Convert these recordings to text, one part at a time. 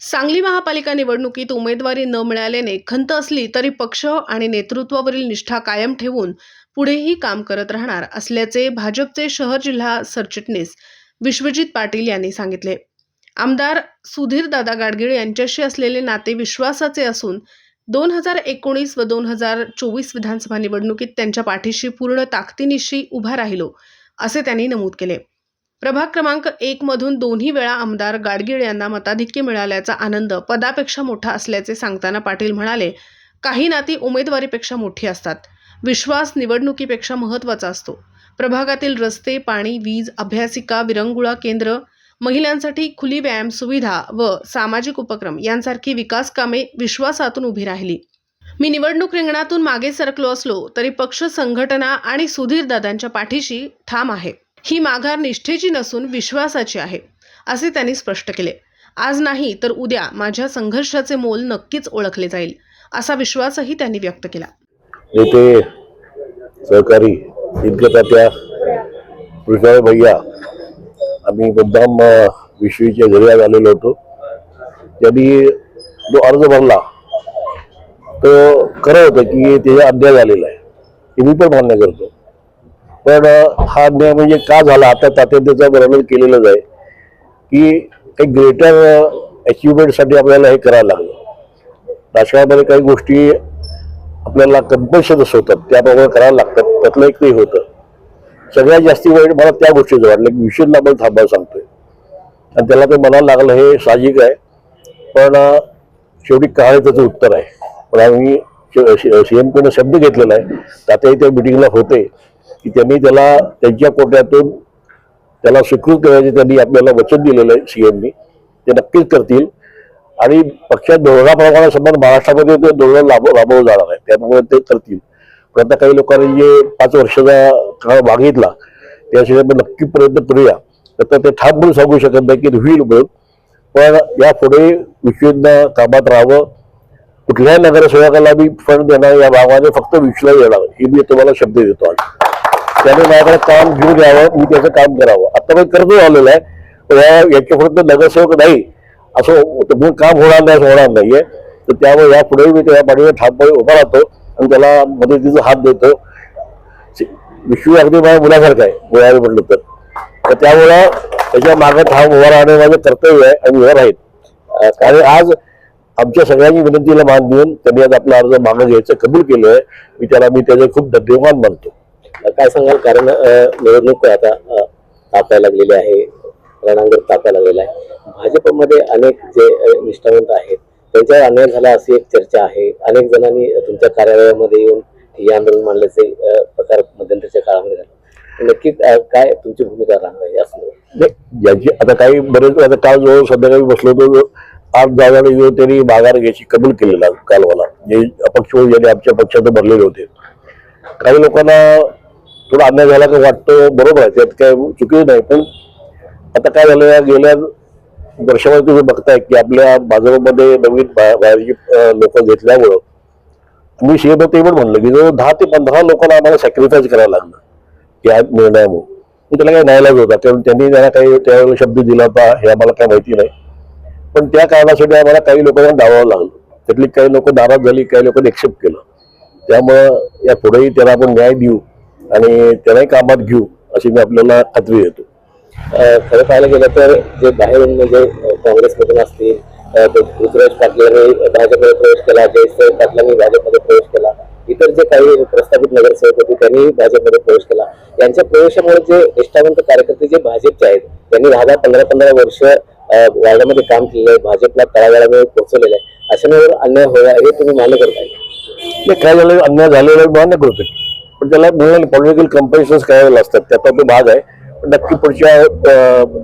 सांगली महापालिका निवडणुकीत उमेदवारी न मिळाल्याने खंत असली तरी पक्ष आणि नेतृत्वावरील निष्ठा कायम ठेवून पुढेही काम करत राहणार असल्याचे भाजपचे शहर जिल्हा सरचिटणीस विश्वजित पाटील यांनी सांगितले. आमदार सुधीरदादा गाडगीळ यांच्याशी असलेले नाते विश्वासाचे असून दोन हजार एकोणीस व दोन हजार चोवीस विधानसभा निवडणुकीत त्यांच्या पाठीशी पूर्ण ताकदीनिशी उभा राहिलो असे त्यांनी नमूद केले. प्रभाग क्रमांक एक मधून दोन्ही वेळा आमदार गाडगीळ यांना मताधिक्य मिळाल्याचा आनंद पदापेक्षा मोठा असल्याचे सांगताना पाटील म्हणाले काही नाती उमेदवारीपेक्षा मोठी असतात. विश्वास निवडणुकीपेक्षा महत्त्वाचा असतो. प्रभागातील रस्ते पाणी वीज अभ्यासिका विरंगुळा केंद्र महिलांसाठी खुली व्यायाम सुविधा व सामाजिक उपक्रम यांसारखी विकास कामे विश्वासातून उभी राहिली. मी निवडणूक रिंगणातून मागे सरकलो असलो तरी पक्ष संघटना आणि सुधीरदादांच्या पाठीशी ठाम आहे. ही माघार निष्ठेची नसून विश्वासाची आहे असे त्यांनी स्पष्ट केले. आज नाही तर उद्या माझ्या संघर्षाचे मोल नक्कीच ओळखले जाईल असा विश्वासही त्यांनी व्यक्त केला. येथे सहकारी इतक्या तात्या भैया आम्ही मुद्दाम विश्वीच्या घरी आलेलो होतो. त्यांनी जो अर्ज भरला तो खरं होतं की त्याचा अन्याय झालेला आहे. हे मी पण मान्य करतो. पण हा नियम म्हणजे का झाला? आता तात्या त्याचं वर्णन केलेलंच आहे की एक ग्रेटर अचिव्हमेंटसाठी आपल्याला हे करायला लागलं. राजकारणामध्ये काही गोष्टी आपल्याला कंपल्शन होतात त्याप्रमाणे करायला लागतात त्यातलं एक ते होतं. सगळ्यात जास्ती वाईट मला त्या गोष्टीचं वाटलं की विषय आपण थांबायला सांगतोय. आणि त्याला ते मला लागलं हे साहजिक आहे. पण शेवटी काय त्याचं उत्तर आहे. पण आम्ही सीएमकडे शब्द घेतलेला आहे. तात्याही त्या मिटिंगला होते. की त्यांनी त्याला त्यांच्या कोट्यातून त्याला स्वीकृत करायचे त्यांनी आपल्याला वचन दिलेलं आहे सीएमनी. ते नक्कीच करतील. आणि पक्षात धोरणाप्रमाणे संबंध महाराष्ट्रामध्ये ते धोरण राबव राबवलं जाणार आहे. त्यामुळे ते करतील. पण आता काही लोकांनी जे पाच वर्षाचा काळ मागितला त्याशिवाय आपण नक्की प्रयत्न करूया. तर ते ठाम म्हणून सांगू शकत नाही की होईल म्हणून. पण यापुढे विश्वना कामात राहावं. कुठल्याही नगरसेवकाला मी फंड देणार या भागाने फक्त विश्वला येणार हे मी तुम्हाला शब्द देतो आज. त्याने माझ्याकडे काम घेऊन यावं मी त्याचं काम करावं. आता मी कर्ज आलेलं आहे. याच्यापर्यंत या- नगरसेवक नाही. असं म्हणून काम होणार नाही असं होणार नाहीये. तर त्यामुळे यापुढे मी त्या पाठीवर ठामपणे उभा राहतो आणि त्याला मदतीचा हात देतो. विश्व अगदी माझ्या मुलासारखं आहे मुलाने म्हटलं तर. तर त्यामुळं त्याच्यामागे ठाम उभा राहणे माझं कर्तव्य आहे आणि उभं राहील कारण आज आमच्या सगळ्यांनी विनंतीला मान देऊन त्यांनी आज आपला अर्ज मागं घ्यायचं कबूल केलं आहे मी त्याला मी त्याचे खूप धन्यवाद मानतो. काय सांगाल? कारण निवडणूक आता तापायला लागलेली आहे रणांगण तापायला लागलेला आहे. भाजपमध्ये अनेक जे निष्ठावंत आहेत त्यांच्यावर अन्याय झाला अशी एक चर्चा आहे. अनेक जणांनी तुमच्या कार्यालयामध्ये येऊन हे आंदोलन मांडल्याचे प्रकार मध्यंतरीच्या काळामध्ये झाले. नक्की काय तुमची भूमिका राहणार आहे असं याची आता काही बरेच आता काल जवळ संध्याकाळी बसलो होतो आठ दहा जण येऊन त्यांनी माघार घ्यायची कबूल केलेला कालवाला. जे अपक्ष ज्यांनी आमच्या पक्षात भरलेले होते. काही लोकांना थोडा अन्याय झाला का वाटतं बरोबर आहे त्यात काय चुकी नाही पण आता काय झालं गेल्या वर्षामध्ये तुम्ही बघताय की आपल्या बाजारामध्ये नवीन बाहेरची लोक घेतल्यामुळं मी सीएम ते पण म्हणलं की जवळ दहा ते पंधरा लोकांना आम्हाला सॅक्रिफाईस करायला लागलं या निर्णयामुळे. मी त्याला काही नाईलाज होता कारण त्यांनी त्यांना काही त्यावेळेला शब्द दिला होता हे आम्हाला काय माहिती नाही. पण त्या कारणासाठी आम्हाला काही लोकांना डावावं लागलं. त्यातली काही लोक नाराज झाली काही लोकांनी एक्सेप्ट केलं. त्यामुळं या पुढेही त्याला आपण न्याय देऊ. आणि त्यालाही कामात घेऊ अशी मी आपल्याला खात्री देतो. खरं पाहायला गेलं तर जे बाहेरून म्हणजे काँग्रेसमधून असतील अ, ते पाटलांनी भाजपमध्ये प्रवेश केला जयश्री पाटलांनी भाजपमध्ये प्रवेश केला इतर जे काही प्रस्थापित नगरसेवक होते त्यांनी भाजपमध्ये प्रवेश केला. यांच्या प्रवेशामुळे जे निष्ठावंत कार्यकर्ते जे भाजपचे आहेत त्यांनी दहा पंधरा पंधरा वर्ष वार्डामध्ये काम केलेलं आहे भाजपला तळागाळामध्ये पोहोचवलेलं आहे. अशामुळे अन्याय होणार हे तुम्ही मान्य करताय. नाही काय झालं? अन्याय झालेला मान्य करतोय. पण त्याला मिळाले पॉलिटिकल कंपल्शन्स करावे असतात त्याचा तो भाग आहे. पण नक्की पुढच्या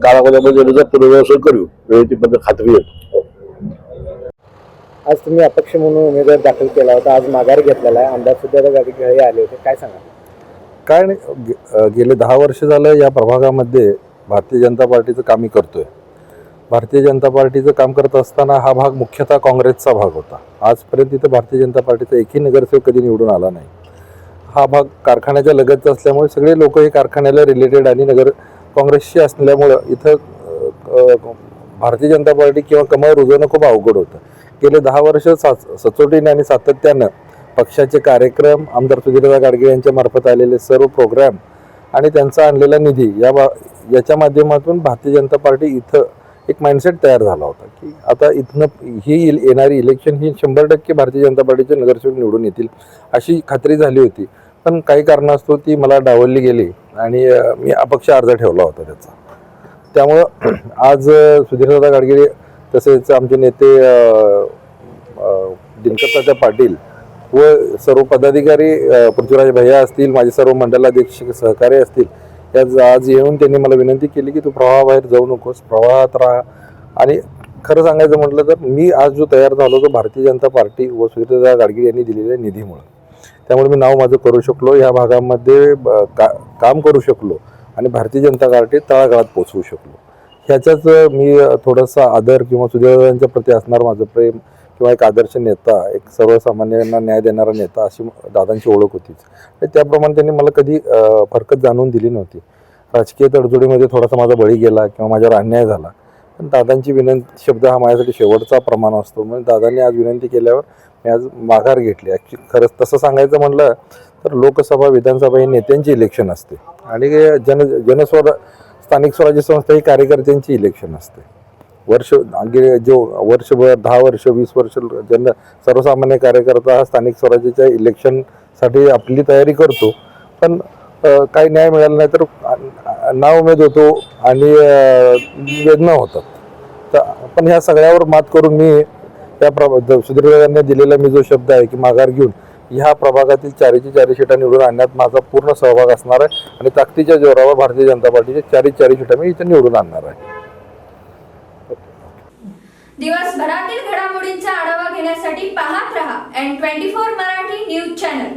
काळामध्ये त्याचा पुनर्व्यवसाय करू. वेळेची पद्धत खात्री देतो आज तुम्ही अपक्ष म्हणून उमेदवार दाखल केला होता. आज माघार घेतलेला आहे. आमदार सुद्धा गाडी घरी आले होते. काय सांगा काय नाही. गेले दहा वर्ष झालं या प्रभागामध्ये भारतीय जनता पार्टीचं काम मी करतोय. भारतीय जनता पार्टीचं काम करत असताना हा भाग मुख्यतः काँग्रेसचा भाग होता. आजपर्यंत इथं भारतीय जनता पार्टीचा एकही नगरसेवक कधी निवडून आला नाही. हा भाग कारखान्याच्या लगत असल्यामुळे सगळे लोक हे कारखान्याला रिलेटेड आणि नगर काँग्रेसशी असल्यामुळं इथं भारतीय जनता पार्टी किंवा कमळ रुजवणं खूप अवघड होतं. गेले दहा वर्ष सा सचोटीने आणि सातत्यानं पक्षाचे कार्यक्रम आमदार सुधीरदा गाडगे यांच्या मार्फत आलेले सर्व प्रोग्राम आणि त्यांचा आणलेला निधी या बा याच्या माध्यमातून भारतीय जनता पार्टी इथं एक माइंडसेट तयार झाला होता की आता इथनं ही येणारी इलेक्शन ही शंभर टक्के भारतीय जनता पार्टीचे नगरसेवक निवडून येतील अशी खात्री झाली होती. पण काही कारणास्तव ती मला डावलली गेली आणि मी अपक्ष अर्ज ठेवला होता त्याचा. त्यामुळं आज सुधीरदादा गाडगिरे तसेच आमचे नेते अ, पाटील व सर्व पदाधिकारी पृथ्वीराज भैया असतील माझे सर्व मंडलाध्यक्ष सहकारी असतील याच आज येऊन त्यांनी मला विनंती केली की तू प्रवाहाबाहेर जाऊ नकोस प्रवाहात राहा. आणि खरं सांगायचं म्हटलं तर मी आज जो तयार झालो तो भारतीय जनता पार्टी व सुधीरदादा गाडगिरे यांनी दिलेल्या निधीमुळे. त्यामुळे मी नाव माझं करू शकलो या भागामध्ये ब- का काम करू शकलो आणि भारतीय जनता पार्टी तळागाळात पोचवू शकलो. ह्याच्याच मी थोडासा आदर किंवा सुदैवांच्या प्रती असणार माझं प्रेम किंवा एक आदर्श नेता एक सर्वसामान्यांना न्याय देणारा नेता अशी दादांची ओळख होतीच. त्याप्रमाणे त्यांनी मला कधी फरकत जाणून दिली नव्हती. राजकीय तडजोडीमध्ये थोडासा माझा बळी गेला किंवा माझ्यावर अन्याय झाला. पण दादांची विनंती शब्द हा माझ्यासाठी शेवटचा प्रमाण असतो. म्हणजे दादांनी आज विनंती केल्यावर आज माघार घेतली. ॲक्च्युली खरंच तसं सांगायचं म्हटलं तर लोकसभा विधानसभा ही नेत्यांची इलेक्शन असते. आणि जन जनस्वर स्थानिक स्वराज्य संस्था ही कार्यकर्त्यांची इलेक्शन असते. वर्ष गेले जो वर्षभर दहा वर्ष वीस वर्ष जन सर्वसामान्य कार्यकर्ता हा स्थानिक स्वराज्याच्या इलेक्शनसाठी आपली तयारी करतो. पण काही न्याय मिळाला नाही तर नाउमेद होतो आणि वेदना होतात. तर पण ह्या सगळ्यावर मात करून मी त्या प्रभा सुधीरदादांनी दिलेला मी जो शब्द आहे की माघार घेऊन ह्या प्रभागातील चारीची चारी सीटा निवडून आणण्यात माझा पूर्ण सहभाग असणार आहे आणि ताकदीच्या जोरावर भारतीय जनता पार्टीचे चारी चारी सीटा मी इथे निवडून आणणार आहे. दिवसभरातील घडामोडींचा आढावा घेण्यासाठी पाहत रहा N twenty four Marathi news channel